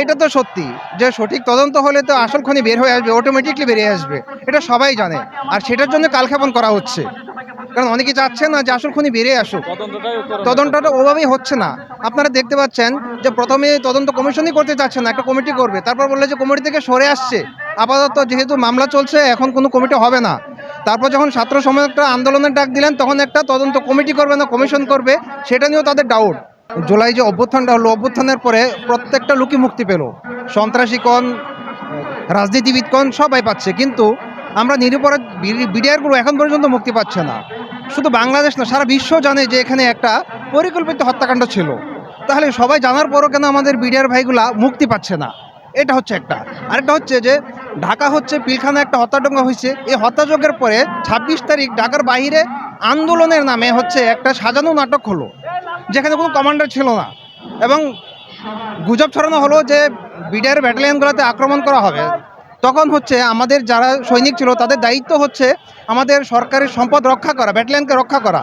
এটা তো সত্যি। যে সঠিক তদন্ত হলে তো আসল খনি বের হয়ে আসবে অটোমেটিকলি বেরিয়ে আসবে। এটা সবাই জানে। আর সেটার জন্য কালক্ষেপণ করা হচ্ছে। কারণ অনেকে চাচ্ছে না যে আসল খনি বেরিয়ে আসুক। তদন্তটা ওভাবেই হচ্ছে না। আপনারা দেখতে পাচ্ছেন যে প্রথমে তদন্ত কমিশনই করতে চাচ্ছে না একটা কমিটি করবে। তারপর বললে যে কমিটি থেকে সরে আসছে। আপাতত যেহেতু মামলা চলছে এখন কোনো কমিটি হবে না। তারপর যখন ছাত্র সমাজ একটা আন্দোলনের ডাক দিলেন তখন একটা তদন্ত কমিটি করবে না কমিশন করবে। সেটা নিয়েও তাদের ডাউট জুলাই যে অভ্যুত্থানটা হলো, অভ্যুত্থানের পরে প্রত্যেকটা লোকই মুক্তি পেল। সন্ত্রাসী কন রাজনীতিবিদ কন সবাই পাচ্ছে, কিন্তু আমরা নিরপরাধ বিডিআরগুলো এখন পর্যন্ত মুক্তি পাচ্ছে না। শুধু বাংলাদেশ না, সারা বিশ্ব জানে যে এখানে একটা পরিকল্পিত হত্যাকাণ্ড ছিল। তাহলে সবাই জানার পরও কেন আমাদের বিডিআর ভাইগুলা মুক্তি পাচ্ছে না? এটা হচ্ছে একটা। আরেকটা হচ্ছে যে ঢাকা হচ্ছে পিলখানা একটা হত্যাযজ্ঞ হয়েছে। এই হত্যাযজ্ঞের পরে ছাব্বিশ তারিখ ঢাকার বাইরে আন্দোলনের নামে হচ্ছে একটা সাজানো নাটক হলো, যেখানে কোনো কমান্ডার ছিল না। এবং গুজব ছড়ানো হলো যে বিডিআর ব্যাটালিয়নগুলোতে আক্রমণ করা হবে। তখন হচ্ছে আমাদের যারা সৈনিক ছিল, তাদের দায়িত্ব হচ্ছে আমাদের সরকারের সম্পদ রক্ষা করা, ব্যাটালিয়নকে রক্ষা করা।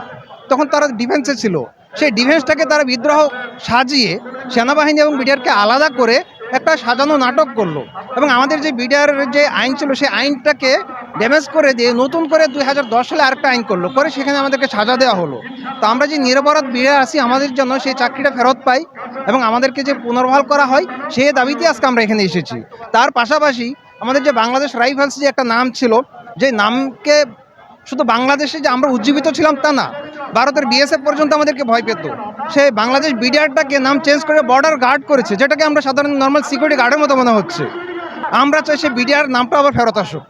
তখন তারা ডিফেন্সে ছিল। সেই ডিফেন্সটাকে তারা বিদ্রোহ সাজিয়ে সেনাবাহিনী এবং বিডিআরকে আলাদা করে একটা সাজানো নাটক করল। এবং আমাদের যে বিডিআর যে আইন ছিল, সেই আইনটাকে ড্যামেজ করে দিয়ে নতুন করে দুই হাজার দশ সালে আরেকটা আইন করল। করে সেখানে আমাদেরকে সাজা দেওয়া হলো। তো আমরা যে নিরপরাধ বিডিআর আসি, আমাদের জন্য সেই চাকরিটা ফেরত পাই এবং আমাদেরকে যে পুনর্বহাল করা হয় সেই দাবিতে আজকে আমরা এখানে এসেছি। তার পাশাপাশি আমাদের যে বাংলাদেশ রাইফেলস যে একটা নাম ছিল, যে নামকে শুধু বাংলাদেশে যে আমরা উজ্জীবিত ছিলাম তা না, ভারতের বিএসএফ পর্যন্ত আমাদেরকে ভয় পেত। সে বাংলাদেশ বিডিআরটাকে নাম চেঞ্জ করে বর্ডার গার্ড করেছে, যেটাকে আমরা সাধারণ নর্মাল সিকিউরিটি গার্ডের মতো মনে হচ্ছে। আমরা চাই সে বিডিআর নামটা আবার ফেরত আসুক।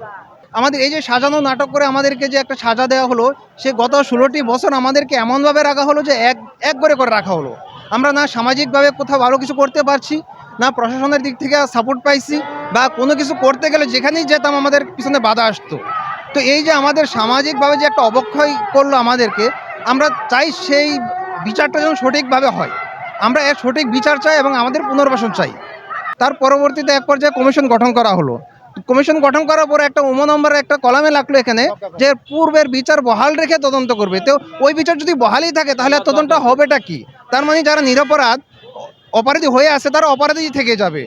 আমাদের এই যে সাজানো নাটক করে আমাদেরকে যে একটা সাজা দেওয়া হলো, সে গত ষোলোটি বছর আমাদেরকে এমনভাবে রাখা হলো যে এক এক করে করে রাখা হলো। আমরা না সামাজিকভাবে কোথাও ভালো কিছু করতে পারছি, না প্রশাসনের দিক থেকে সাপোর্ট পাইছি, বা কোনো কিছু করতে গেলে যেখানেই যেতাম আমাদের পিছনে বাধা আসতো। তো এই যে আমাদের সামাজিকভাবে যে একটা অবক্ষয় করল আমাদেরকে, আমরা চাই সেই বিচারটা যেন সঠিকভাবে হয়। আমরা এর সঠিক বিচার চাই এবং আমাদের পুনর্বাসন চাই। তার পরবর্তীতে এক পর্যায়ে কমিশন গঠন করা হলো। কমিশন গঠন করার পরে একটা উমো নম্বরের একটা কলামে লাগল এখানে যে পূর্বের বিচার বহাল রেখে তদন্ত করবে। তো ওই বিচার যদি বহালই থাকে তাহলে তদন্ত হবেটা কি? তার মানে যারা নিরপরাধ অপরাধী হয়ে আছে তারা অপরাধী থেকে যাবে।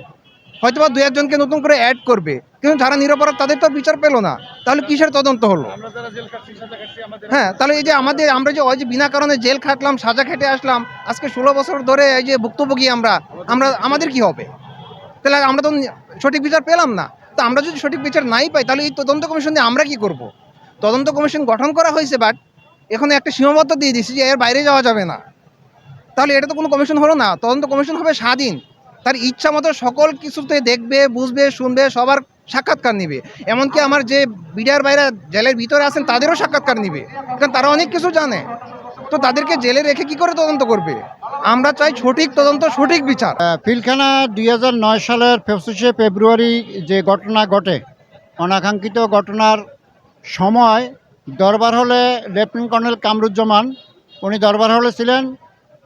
হয়তো বা দু একজনকে নতুন করে অ্যাড করবে। কিন্তু যারা নিরপরাধ তাদের তো বিচার পেল না। তাহলে কিসের তদন্ত হলো? হ্যাঁ তাহলে এই যে আমাদের আমরা যে ওই যে বিনা কারণে জেল খাটলাম সাজা খেটে আসলাম আজকে ষোলো বছর ধরে এই যে ভুক্তভোগী আমরা আমরা আমাদের কি হবে? তাহলে আমরা তো সঠিক বিচার পেলাম না। তো আমরা যদি সঠিক বিচার নাই পাই তাহলে এই তদন্ত কমিশন দিয়ে আমরা কি করব? তদন্ত কমিশন গঠন করা হয়েছে বাট এখানে একটা সীমাবদ্ধ দিয়ে দিয়েছি যে এর বাইরে যাওয়া যাবে না। তাহলে এটা তো কোনো কমিশন হলো না। তদন্ত কমিশন হবে স্বাধীন। তার ইচ্ছা মতো সকল কিছুতে দেখবে বুঝবে শুনবে সবার সাক্ষাৎকার নিবে। এমনকি আমার যে বিডিআর বাইরা জেলের ভিতরে আছেন, তাদেরও সাক্ষাৎকার নিবে। কারণ তারা অনেক কিছু জানে। তো তাদেরকে জেলে রেখে কি করে তদন্ত করবে? আমরা চাই সঠিক তদন্ত, সঠিক বিচার। পিলখানা দুই সালের পঁচিশে ফেব্রুয়ারি যে ঘটনা ঘটে, অনাকাঙ্ক্ষিত ঘটনার সময় দরবার হলে লেফটেন্যান্ট কর্নেল কামরুজ্জামান, উনি দরবার হলে ছিলেন।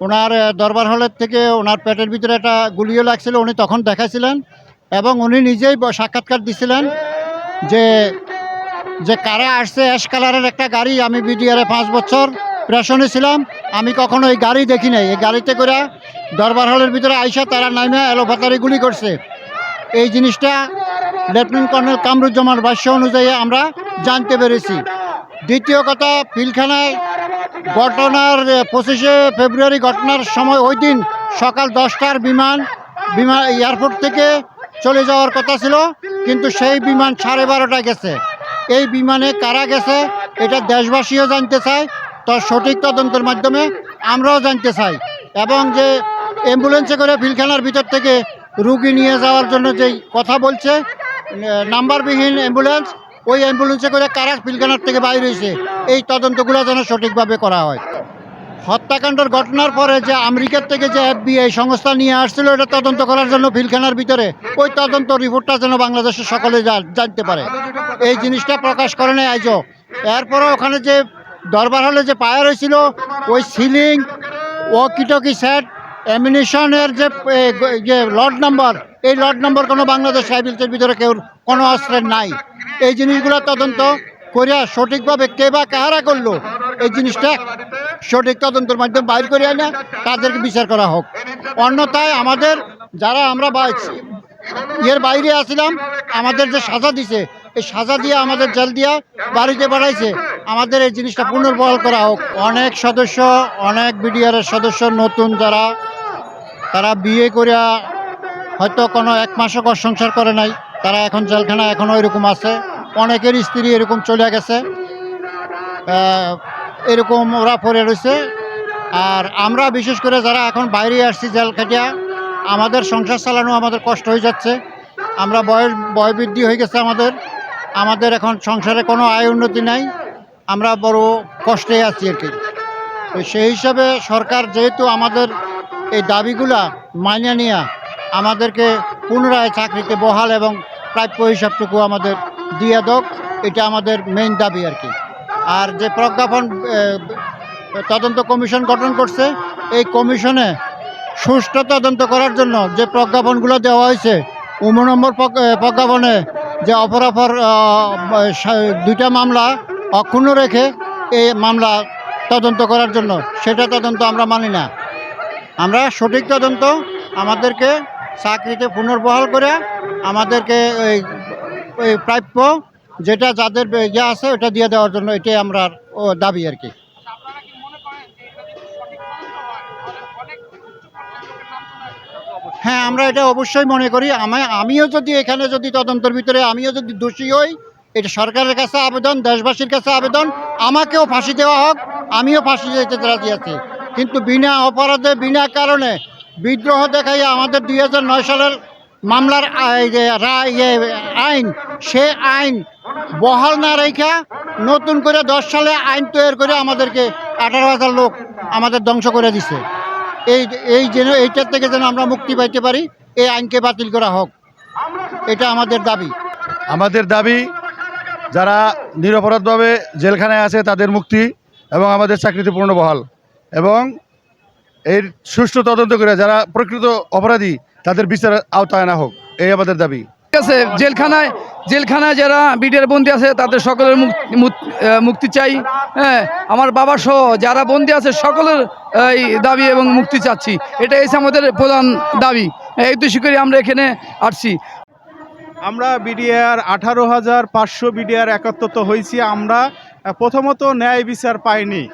ওনার দরবার হলের থেকে ওনার পেটের ভিতরে একটা গুলিও লাগছিল, উনি তখন দেখাইছিলেন। এবং উনি নিজেই সাক্ষাৎকার দিছিলেন যে যে কারা আসছে অ্যাশ কালারের একটা গাড়ি, আমি বিডিআরে পাঁচ বছর প্রেশনে ছিলাম, আমি কখনো এই গাড়ি দেখি নাই। এই গাড়িতে করে দরবার হলের ভিতরে আইসা তারা নাইমা এলোপাতারি গুলি করছে। এই জিনিসটা লেফটেন্যান্ট কর্নেল কামরুজ্জামান ভাষ্য অনুযায়ী আমরা জানতে পেরেছি। দ্বিতীয় কথা পিলখানায় ঘটনার পঁচিশে ফেব্রুয়ারি ঘটনার সময় ওই দিন সকাল দশটার বিমান বিমান, এয়ারপোর্ট থেকে চলে যাওয়ার কথা ছিল, কিন্তু সেই বিমান সাড়ে বারোটায় গেছে। এই বিমানে কারা গেছে, এটা দেশবাসীও জানতে চায় তার সঠিক তদন্তের মাধ্যমে আমরাও জানতে চাই। এবং যে অ্যাম্বুলেন্সে করে পিলখানার ভিতর থেকে রুগী নিয়ে যাওয়ার জন্য যেই কথা বলছে নাম্বারবিহীন অ্যাম্বুলেন্স, ওই অ্যাম্বুলেন্সে করে কারা পিলখানার থেকে বাইরে হয়েছে, এই তদন্তগুলো যেন সঠিকভাবে করা হয়। হত্যাকাণ্ডের ঘটনার পরে যে আমেরিকার থেকে যে এফবিআই সংস্থা নিয়ে আসছিল, এটা তদন্ত করার জন্য পিলখানার ভিতরে, ওই তদন্ত রিপোর্টটা যেন বাংলাদেশের সকলে জানতে পারে। এই জিনিসটা প্রকাশ করে নেয় আইজো এরপরে ওখানে যে দরবার হলে যে পায়ার হয়েছিল, ওই সিলিং ওয়াকিটকি সেট, অ্যামিনিশনের যে যে লট নাম্বার, এই লট নাম্বার কোনো বাংলাদেশ রাইফেলসের ভিতরে কেউ, কোনো অস্ত্রের নাই। এই জিনিসগুলো তদন্ত করিয়া সঠিকভাবে কে বা কাহারা করল, এই জিনিসটা সঠিক তদন্তের মাধ্যমে বাইর করে আনে, তাদেরকে বিচার করা হোক। অন্যথায় আমাদের যারা আমরা ইয়ের বাইরে আসছিলাম আমাদের যে সাজা দিছে, এই সাজা দিয়ে আমাদের জেল দিয়া বাড়িতে বাড়াইছে আমাদের এই জিনিসটা পুনর্বহাল করা হোক। অনেক সদস্য, অনেক বিডিআরের সদস্য নতুন যারা, তারা বিয়ে করিয়া হয়তো কোনো এক মাসও ঘর সংসার করে নাই, তারা এখন জেলখানা এখনও এরকম আছে। অনেকের স্ত্রী এরকম চলে গেছে। এরকম ওরা পড়ে রয়েছে। আর আমরা বিশেষ করে যারা এখন বাইরে আসছি জেল খাটিয়া আমাদের সংসার চালানো আমাদের কষ্ট হয়ে যাচ্ছে। আমরা বয়স, বয় বৃদ্ধি হয়ে গেছে আমাদের। আমাদের এখন সংসারে কোনো আয় উন্নতি নাই। আমরা বড় কষ্টে আছি আর কি। তো সেই হিসাবে সরকার যেহেতু আমাদের এই দাবিগুলা মাইনে নিয়ে আমাদেরকে পুনরায় চাকরিতে বহাল এবং প্রাপ্য হিসাবটুকু আমাদের দিয়ে দোক, এটা আমাদের মেইন দাবি আর কি। আর যে প্রজ্ঞাপন তদন্ত কমিশন গঠন করছে, এই কমিশনে সুষ্ঠু তদন্ত করার জন্য যে প্রজ্ঞাপনগুলো দেওয়া হয়েছে উম নম্বর প্রজ্ঞ- প্রজ্ঞাপনে যে অপরাপর দুইটা মামলা অক্ষুণ্ণ রেখে এই মামলা তদন্ত করার জন্য, সেটা তদন্ত আমরা মানি না। আমরা সঠিক তদন্ত আমাদেরকে চাকরিতে পুনর্বহাল করে আমাদেরকে এই প্রাপ্য যেটা যাদের ইয়ে আছে, ওটা দিয়ে দেওয়ার জন্য এটাই আমরা দাবি আর কি। হ্যাঁ আমরা এটা অবশ্যই মনে করি। আমি আমিও যদি এখানে যদি তদন্তের ভিতরে আমিও যদি দোষী হই, এটা সরকারের কাছে আবেদন, দেশবাসীর কাছে আবেদন, আমাকেও ফাঁসি দেওয়া হোক, আমিও ফাঁসি যেতে রাজি আছি। কিন্তু বিনা অপরাধে, বিনা কারণে বিদ্রোহ দেখাইয়া আমাদের দুই হাজার নয় সালের মামলার ইয়ে আইন, সে আইন বহাল না রেখা নতুন করে দশ সালে আইন তৈরি করে আমাদেরকে আঠারো হাজার লোক আমাদের ধ্বংস করে দিছে। এই এই যেন, এইটার থেকে যেন আমরা মুক্তি পাইতে পারি, এই আইনকে বাতিল করা হোক। এটা আমাদের দাবি। আমাদের দাবি, যারা নিরপরাধভাবে জেলখানায় আছে তাদের মুক্তি এবং আমাদের চাকরিতে পূর্ণ বহাল। এবং এর সুষ্ঠু তদন্ত করে যারা প্রকৃত অপরাধী, তাদের বিচার আওতায় আনা হোক। এই আমাদের দাবি। আছে জেলখানায় জেলখানায় যারা বিডিআর বন্দী আছে, তাদের সকলের মুক- মুক- মুক্তি চাই। হ্যাঁ আমার বাবা সহ যারা বন্দি আছে, সকলের এই দাবি এবং মুক্তি চাচ্ছি। এটাই হচ্ছে আমাদের প্রধান দাবি। এই উদ্দেশ্য করে আমরা এখানে আসছি। আমরা বিডিআর আঠারো হাজার পাঁচশো বিডিআর একত্রিত হয়েছি আমরা প্রথমত ন্যায় বিচার পাইনি।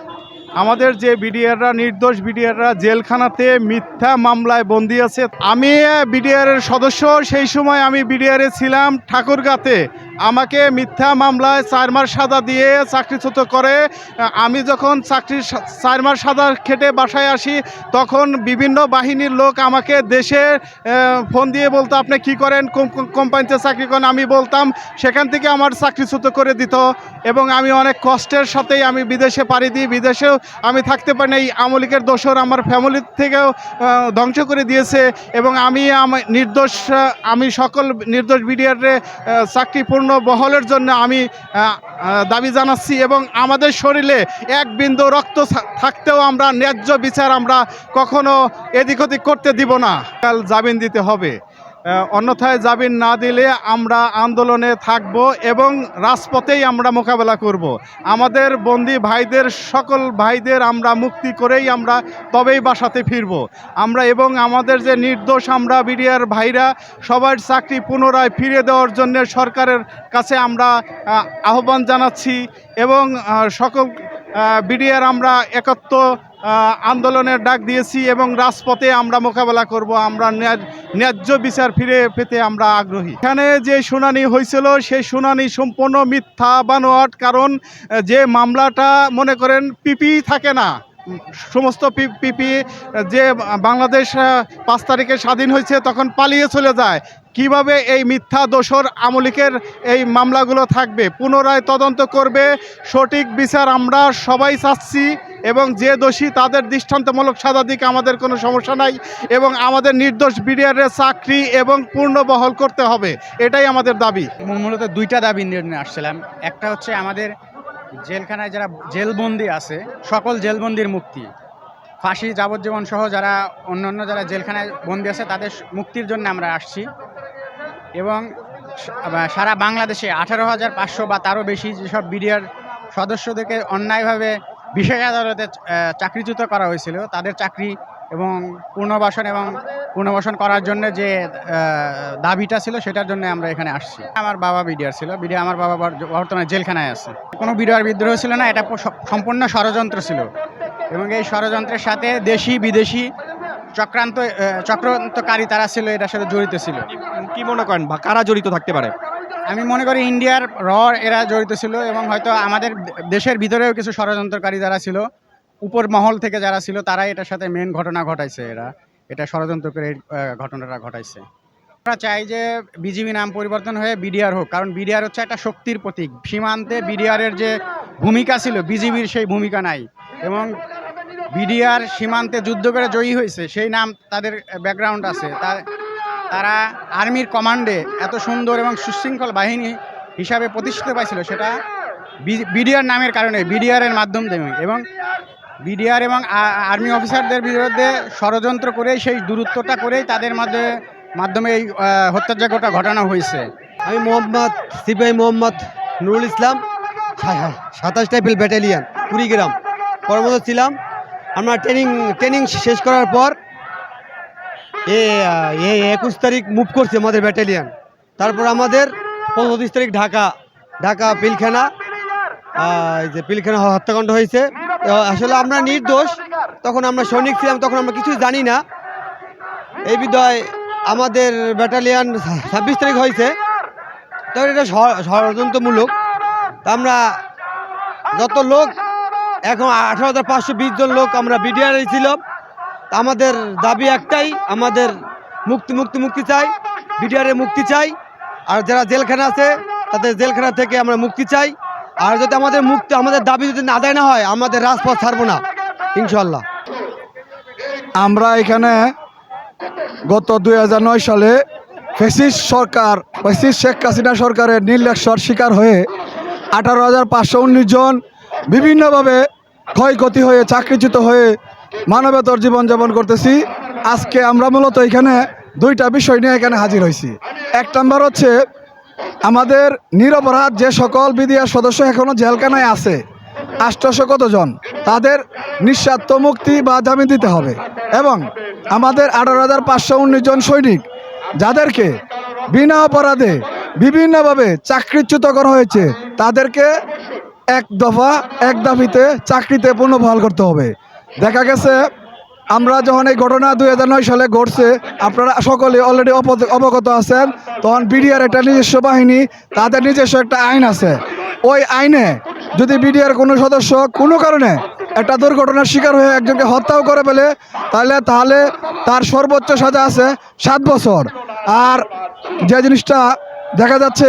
আমাদের যে বিডিআররা নির্দোষ, বিডিআররা জেলখানাতে মিথ্যা মামলায় বন্দি আছে। আমি বিডিআরের সদস্য, সেই সময় আমি বিডিআরে ছিলাম ঠাকুরগাতে। আমাকে মিথ্যা মামলায় চার মাস সাজা দিয়ে চাকরিচ্যুত করে, আমি যখন চাকরির সা- চার মাস সাজা খেটে বাসায় আসি, তখন বিভিন্ন বাহিনীর লোক আমাকে দেশে ফোন দিয়ে বলতো, আপনি কি করেন? কোম্পানিতে চাকরি করেন? আমি বলতাম, সেখান থেকে আমার চাকরিচ্যুত করে দিত। এবং আমি অনেক কষ্টের সাথেই আমি বিদেশে পাড়ি দিই, বিদেশেও আমি থাকতে পারি না। এই আমলিকের দোষর আমার ফ্যামিলির থেকেও ধ্বংস করে দিয়েছে। এবং আমি আম- নির্দোষ, আমি সকল নির্দোষ বিডিআরে চাকরি পূর্ণ বহলের জন্য আমি দাবি জানাচ্ছি এবং আমাদের শরীরে এক বিন্দু রক্ত থাকতেও আমরা ন্যায্য বিচার আমরা কখনো এদিক ওদিক করতে দিব না। কাল জামিন দিতে হবে। অন্যথায় জামিন না দিলে আমরা আন্দোলনে থাকব এবং রাজপথেই আমরা মোকাবেলা করব। আমাদের বন্দি ভাইদের, সকল ভাইদের আমরা মুক্তি করেই আমরা তবেই বাসাতে ফিরব। আমরা এবং আমাদের যে নির্দোষ আমরা, বিডিআর ভাইরা, সবার চাকরি পুনরায় ফিরে দেওয়ার জন্য সরকারের কাছে আমরা আহ্বান জানাচ্ছি এবং সকল বিডিআর আমরা একত্র আন্দোলনের ডাক দিয়েছি এবং রাজপথে আমরা মোকাবেলা করব, আমরা ন্যায- ন্যায্য বিচার ফিরে পেতে আমরা আগ্রহী। এখানে যে শুনানি হয়েছিল, সেই শুনানি সম্পূর্ণ মিথ্যা, বানোয়াট, কারণ যে মামলাটা, মনে করেন, পিপি থাকে না। সমস্ত পিপি যে বাংলাদেশ পাঁচ তারিখে স্বাধীন হয়েছে, তখন পালিয়ে চলে যায়। কীভাবে এই মিথ্যা দোষর আমলিকের এই মামলাগুলো থাকবে? পুনরায় তদন্ত করবে। সঠিক বিচার আমরা সবাই চাচ্ছি। এবং যে দোষী তাদের দৃষ্টান্তমূলক সাজা দিকে আমাদের কোনো সমস্যা নাই এবং আমাদের নির্দোষ বিডিআরের চাকরি এবং পূর্ণ বহল করতে হবে, এটাই আমাদের দাবি। মূলত দুইটা দাবি নিয়ে আসছিলাম। একটা হচ্ছে আমাদের জেলখানায় যারা জেলবন্দি আছে, সকল জেলবন্দির মুক্তি। ফাঁসি, যাবজ্জীবন সহ যারা অন্যান্য যারা জেলখানায় বন্দি আছে, তাদের মুক্তির জন্য আমরা আসছি। এবং সারা বাংলাদেশে আঠারো হাজার পাঁচশো বা তারও বেশি যেসব বিডিআর সদস্যদেরকে অন্যায়ভাবে বিশেষ আদালতে চাকরিচ্যুত করা হয়েছিল। তাদের চাকরি এবং পুনর্বাসন এবং পুনর্বাসন করার জন্য যে দাবিটা ছিল সেটার জন্য আমরা এখানে আসছি। আমার বাবা বিডিআর ছিল। বিডিআর আমার বাবা বর্তমানে জেলখানায় আছে। কোনো বিডিআর বিদ্রোহ ছিল না, এটা সম্পূর্ণ ষড়যন্ত্র ছিল। এবং এই ষড়যন্ত্রের সাথে দেশি, বিদেশি চক্রান্ত চক্রান্তকারী তারা ছিল, এটার সাথে জড়িত ছিল। কি মনে করেন কারা জড়িত থাকতে পারে? আমি মনে করি ইন্ডিয়ার র এরা জড়িত ছিল এবং হয়তো আমাদের দেশের ভিতরেও কিছু ষড়যন্ত্রকারী যারা ছিল, উপর মহল থেকে যারা ছিল, তারাই এটার সাথে মেন ঘটনা ঘটাইছে এরা। এটা ষড়যন্ত্র করে ঘটনাটা ঘটাইছে। আমরা চাই যে বিজিবি নাম পরিবর্তন হয়ে বিডিআর হোক, কারণ বিডিআর হচ্ছে একটা শক্তির প্রতীক। সীমান্তে বিডিআরের যে ভূমিকা ছিল, বিজিবির সেই ভূমিকা নাই। এবং বিডিআর সীমান্তে যুদ্ধ করে জয়ী হয়েছে, সেই নাম তাদের ব্যাকগ্রাউন্ড আছে। তা- তারা আর্মির কমান্ডে এত সুন্দর এবং সুশৃঙ্খল বাহিনী হিসাবে প্রতিষ্ঠিত পাইছিল সেটা বিডিআর নামের কারণে বিডিআরের মাধ্যম দিয়ে। এবং বিডিআর এবং আর্মি অফিসারদের বিরুদ্ধে ষড়যন্ত্র করেই, সেই দূরত্বটা করেই তাদের মধ্যে, মাধ্যমে এই হত্যাযজ্ঞটা ঘটানো হয়েছে। আমি মোহাম্মদ সিপাহি মোহাম্মদ নুরুল ইসলাম। সাতাশ টাইপেল ব্যাটালিয়ান কুড়িগ্রাম। কর্মরত ছিলাম। আমরা ট্রেনিং ট্রেনিং শেষ করার পর এ একুশ তারিখ মুভ করছে আমাদের ব্যাটালিয়ান তারপর আমাদের পঁচিশ তারিখ ঢাকা ঢাকা পিলখানা। যে পিলখানা হত্যাকাণ্ড হয়েছে। আসলে আমরা নির্দোষ, তখন আমরা সৈনিক ছিলাম, তখন আমরা কিছুই জানি না। এই বিদয় আমাদের ব্যাটালিয়ান ছাব্বিশ তারিখ হয়েছে। তখন এটা ষড়যন্ত্রমূলক। আমরা যত লোক, এখন আঠারো হাজার পাঁচশো বিশ জন লোক আমরা বিডিআর ছিল তা আমাদের দাবি একটাই, আমাদের মুক্তি মুক্তি মুক্তি চাই বিডিআরের মুক্তি চাই, আর যারা জেলখানা আছে, তাদের জেলখানা থেকে আমরা মুক্তি চাই, আর যদি আমাদের মুক্তি, আমাদের দাবি যদি না আদায় না হয়, আমাদের রাজপথ ছাড়বো না ইনশাল্লাহ আমরা এখানে গত দুই হাজার নয় সালে ফেসিস সরকার, ফেসিস শেখ হাসিনা সরকারের নির্লক্ষর শিকার হয়ে আঠারো হাজার পাঁচশো উনিশ জন বিভিন্নভাবে ক্ষয়ক্ষতি হয়ে, চাকরিচ্যুত হয়ে মানবেতর জীবনযাপন করতেছি। আজকে আমরা মূলত এখানে দুইটা বিষয় নিয়ে এখানে হাজির হয়েছি। এক নম্বর হচ্ছে, আমাদের নিরপরাধ যে সকল বিডিআর সদস্য এখনও জেলখানায় আছে আষ্টশো কতজন? তাদের নিঃস্বার্থ মুক্তি বা জামিন দিতে হবে। এবং আমাদের আঠারো হাজার পাঁচশো উনিশ জন সৈনিক, যাদেরকে বিনা অপরাধে বিভিন্নভাবে চাকরিচ্যুত করা হয়েছে, তাদেরকে এক দফা, এক দাবিতে চাকরিতে পুনর্বহাল করতে হবে। দেখা গেছে, আমরা যখন এই ঘটনা দু হাজার নয় সালে ঘটছে, আপনারা সকলে অলরেডি অবগত আছেন, তখন বিডিআর একটা নিজস্ব বাহিনী, তাদের নিজস্ব একটা আইন আছে। ওই আইনে যদি বিডিআর কোনো সদস্য কোনো কারণে একটা দুর্ঘটনার শিকার হয়ে একজনকে হত্যাও করে ফেলে, তাহলে তাহলে তার সর্বোচ্চ সাজা আছে সাত বছর। আর যে জিনিসটা দেখা যাচ্ছে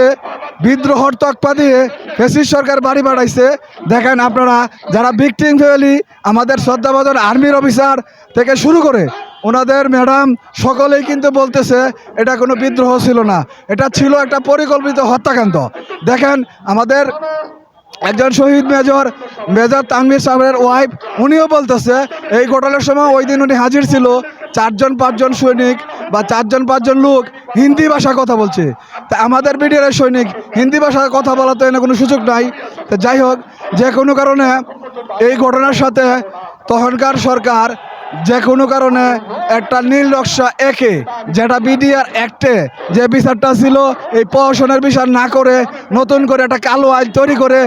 বিদ্রোহর তকপা দিয়ে ফেসিস সরকার বাড়ি বাড়াইছে। দেখেন আপনারা, যারা ভিকটিম ফ্যামিলি আমাদের শ্রদ্ধাভাজন আর্মির অফিসার থেকে শুরু করে, ওনাদের ম্যাডাম সকলেই কিন্তু বলতেছে, এটা কোনো বিদ্রোহ ছিল না। এটা ছিল একটা পরিকল্পিত হত্যাকাণ্ড। দেখেন, আমাদের একজন শহীদ মেজর মেজর তানভীর সাহেবের ওয়াইফ উনিও বলতেছে, এই ঘটনার সময় ওই দিন উনি হাজির ছিল, চারজন, পাঁচজন সৈনিক বা চারজন, পাঁচজন লোক হিন্দি ভাষা কথা বলছে। তা আমাদের বিডিআর সৈনিক হিন্দি ভাষায় কথা বলা তো এনে কোনো সুযোগ নাই। তো যাই হোক, যে কোনো কারণে এই ঘটনার সাথে তখনকার সরকার যে কোনো কারণে একটা নীল নকশা একে, যেটা বিডিআর অ্যাক্টে যে বিচারটা ছিল, এই প্রহসনের বিচার না করে নতুন করে একটা কালো আইন তৈরি করে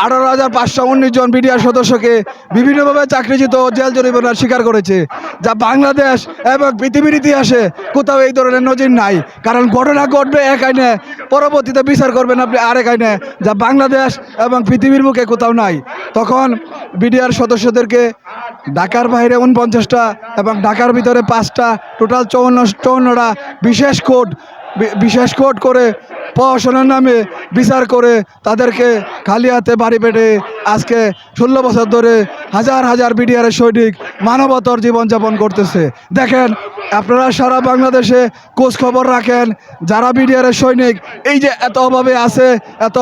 আঠারো হাজার পাঁচশো উনিশ জন বিডিআর সদস্যকে বিভিন্নভাবে চাকরিচ্যুত জেল জরিমানার স্বীকার করেছে, যা বাংলাদেশ এবং পৃথিবীর ইতিহাসে কোথাও এই ধরনের নজির নাই। কারণ ঘটনা ঘটবে এক আইনে, পরবর্তীতে বিচার করবেন আপনি আরেক আইনে, যা বাংলাদেশ এবং পৃথিবীর মুখে কোথাও নাই। তখন বিডিআর সদস্যদেরকে ঢাকার বাইরে উনপঞ্চাশটা এবং ঢাকার ভিতরে পাঁচটা, টোটাল চৌন্ন, চৌন্নটা বিশেষ বি- বিশেষ কোড করে প্রশাসনের নামে বিচার করে তাদেরকে খালি হাতে বাড়ি পেটে আজকে ষোলো বছর ধরে হাজার হাজার বিডিআরের সৈনিক মানবতর জীবনযাপন করতেছে। দেখেন, আপনারা সারা বাংলাদেশে খোঁজ খবর রাখেন, যারা বিডিআরের সৈনিক এই যে এত অভাবে আছে, এত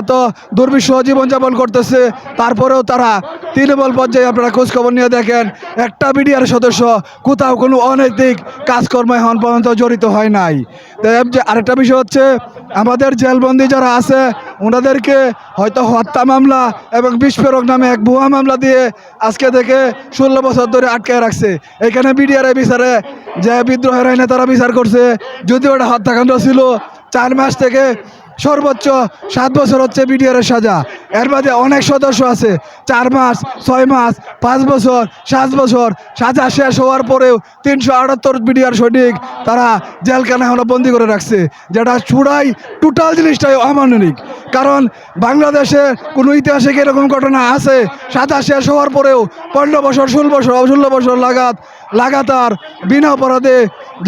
এত দুর্বিষহ জীবনযাপন করতেছে, তারপরেও তারা তৃণমূল পর্যায়ে আপনারা খোঁজ খবর নিয়ে দেখেন, একটা বিডিআর সদস্য কোথাও কোনো অনৈতিক কাজকর্মে এখন পর্যন্ত জড়িত হয় নাই। যে আরেকটা বিষয় হচ্ছে আমাদের জেলবন্দি যারা আছে, ওনাদেরকে হয়তো হত্যা মামলা এবং বিস্ফোরক নামে এক ভুয়া মামলা দিয়ে আজকে থেকে ষোলো বছর ধরে আটকে রাখছে। এখানে বিডিআর বিচারে যে বিদ্রোহের আইনে তারা বিচার করছে যদিও ওটা হত্যাকাণ্ড ছিল, চার মাস থেকে সর্বোচ্চ সাত বছর হচ্ছে বিডিআরের সাজা। এর মাঝে অনেক সদস্য আছে। চার মাস, ছয় মাস, পাঁচ বছর, সাত বছর। সাজা শেষ হওয়ার পরেও তিনশো আটাত্তর বিডিআর সৈনিক তারা জেলখানা হলো বন্দি করে রাখছে, যেটা চূড়াই টোটাল জিনিসটাই অমানবিক। কারণ বাংলাদেশে কোনো ইতিহাসে এরকম ঘটনা আছে? সাজা শেষ হওয়ার পরেও পনেরো বছর, ষোলো বছর ষোলো বছর লাগাত লাগাতার বিনা অপরাধে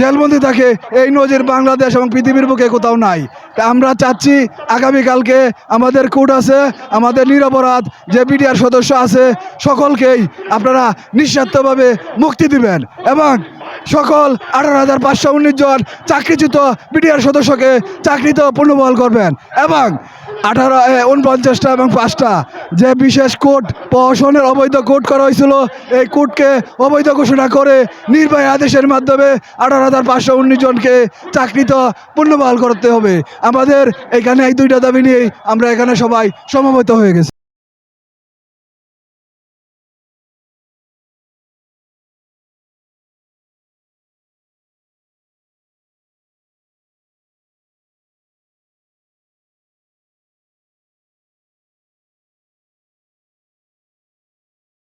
জেলবন্দি থাকে এই নজির বাংলাদেশ এবং পৃথিবীর বুকে কোথাও নাই। তা আমরা চাচ্ছি আগামীকালকে আমাদের কোর্ট আছে, আমাদের নিরপরাধ যে বিডিআর সদস্য আছে, সকলকেই আপনারা নিঃস্বার্থভাবে মুক্তি দিবেন এবং সকল আঠারো হাজার পাঁচশো উনিশ জন চাকরিচ্যুত বিডিআর সদস্যকে চাকরিতে পুনর্বহাল করবেন এবং আঠারো উনপঞ্চাশটা এবং পাঁচটা যে বিশেষ কোর্ট প্রশাসনের অবৈধ কোর্ট করা হয়েছিল, এই কোর্টকে অবৈধ ঘোষণা করে নির্বাহী আদেশের মাধ্যমে আঠারো হাজার পাঁচশো উনিশ জনকে চাকরিতে পুনর্বহাল করতে হবে। আমাদের এখানে এই দুইটা দাবি নিয়েই আমরা এখানে সবাই সমবেত হয়ে গেছি।